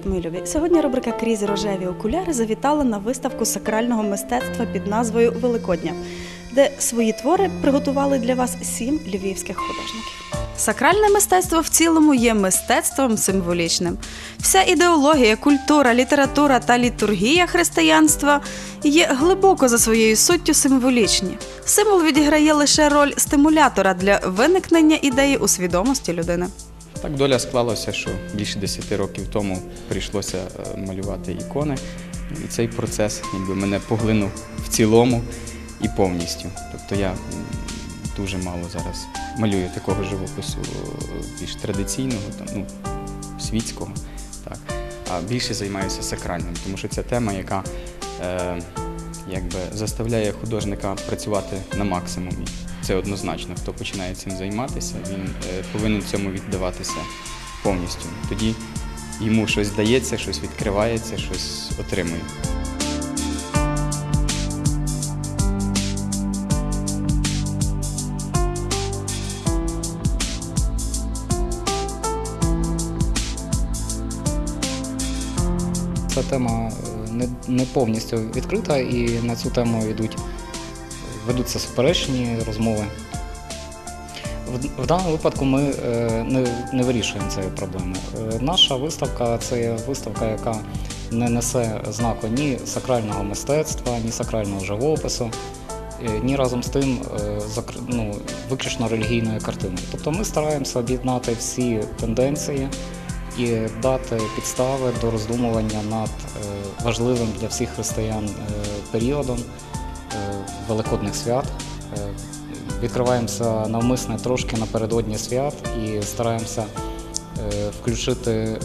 Привіт, мої! Сьогодні рубрика Крізь рожеві окуляри завітала на виставку сакрального мистецтва під назвою Великодня, де свої твори приготували для вас сім львівських художників. Сакральне мистецтво в цілому є мистецтвом символічним. Вся ідеологія, культура, література та літургія християнства є глибоко за своєю суттю символічні. Символ відіграє лише роль стимулятора для виникнення ідеї у свідомості людини. Так доля склалася, що більше 10 років тому прийшлося е, малювати ікони, і цей процес якби, мене поглинув в цілому і повністю. Тобто я дуже мало зараз малюю такого живопису е, більш традиційного, там, ну, світського. Так. А більше займаюся сакральним, тому що це тема, яка е, якби, заставляє художника працювати на максимумі. Це однозначно. Хто починає цим займатися, він е, повинен цьому віддаватися повністю. Тоді йому щось дається, щось відкривається, щось отримує. Ця тема е, не, не повністю відкрита, і на цю тему йдуть, ведуться суперечні розмови. В, в даному випадку ми е, не, не вирішуємо цієї проблеми. Е, Наша виставка це виставка, яка не несе знаку ні сакрального мистецтва, ні сакрального живопису, е, ні разом з тим е, закр- ну, виключно релігійної картини. Тобто ми стараємося об'єднати всі тенденції і дати підстави до роздумування над е, важливим для всіх християн е, періодом е, великодних свят. Відкриваємося навмисне трошки напередодні свят і стараємося включити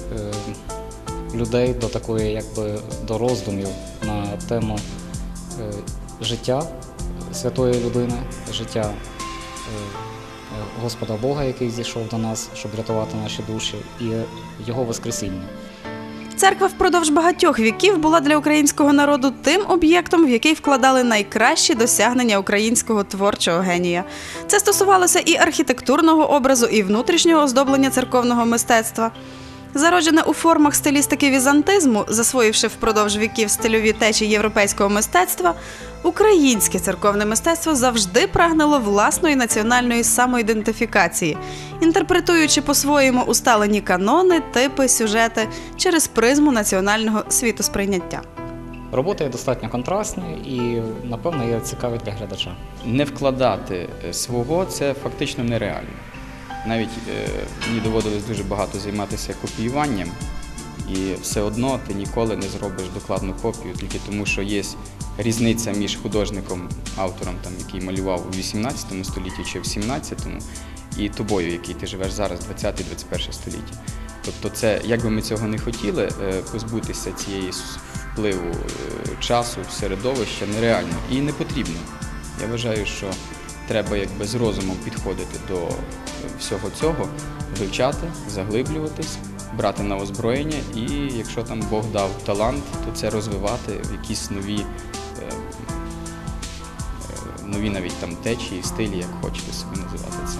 людей до такої, якби до роздумів на тему життя святої людини, життя Господа Бога, який зійшов до нас, щоб рятувати наші душі, і Його Воскресіння. Церква впродовж багатьох віків була для українського народу тим об'єктом, в який вкладали найкращі досягнення українського творчого генія. Це стосувалося і архітектурного образу, і внутрішнього оздоблення церковного мистецтва. Зароджене у формах стилістики візантизму, засвоївши впродовж віків стильові течії європейського мистецтва, українське церковне мистецтво завжди прагнуло власної національної самоідентифікації, інтерпретуючи по-своєму усталені канони, типи, сюжети через призму національного світосприйняття. Роботи є достатньо контрастні і, напевно, є цікаві для глядача. Не вкладати свого це фактично нереально. Навіть е, мені доводилось дуже багато займатися копіюванням, і все одно ти ніколи не зробиш докладну копію, тільки тому, що є різниця між художником, автором, там, який малював у 18 столітті чи в 17-му, і тобою, який ти живеш зараз, 20-21 століття. Тобто, це, як би ми цього не хотіли, е, позбутися цієї впливу е, часу, середовища нереально і не потрібно. Я вважаю, що треба якби з розумом підходити до всього цього, вивчати, заглиблюватись, брати на озброєння, і якщо там Бог дав талант, то це розвивати в якісь нові, е, е, нові навіть там течії, стилі, як хочете собі називати це.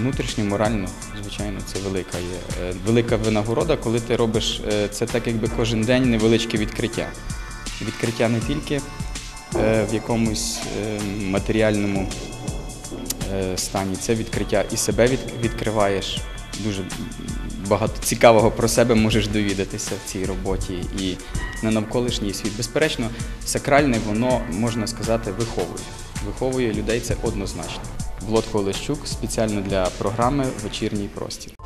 Внутрішньо, морально, звичайно, це велика є е, велика винагорода, коли ти робиш е, це так, якби кожен день невеличке відкриття. Відкриття не тільки е, в якомусь матеріальному стані, це відкриття і себе відкриваєш. Дуже багато цікавого про себе можеш довідатися в цій роботі і на навколишній світ. Безперечно, сакральне воно можна сказати виховує. Виховує людей це однозначно. Володко Олещук спеціально для програми Вечірній простір.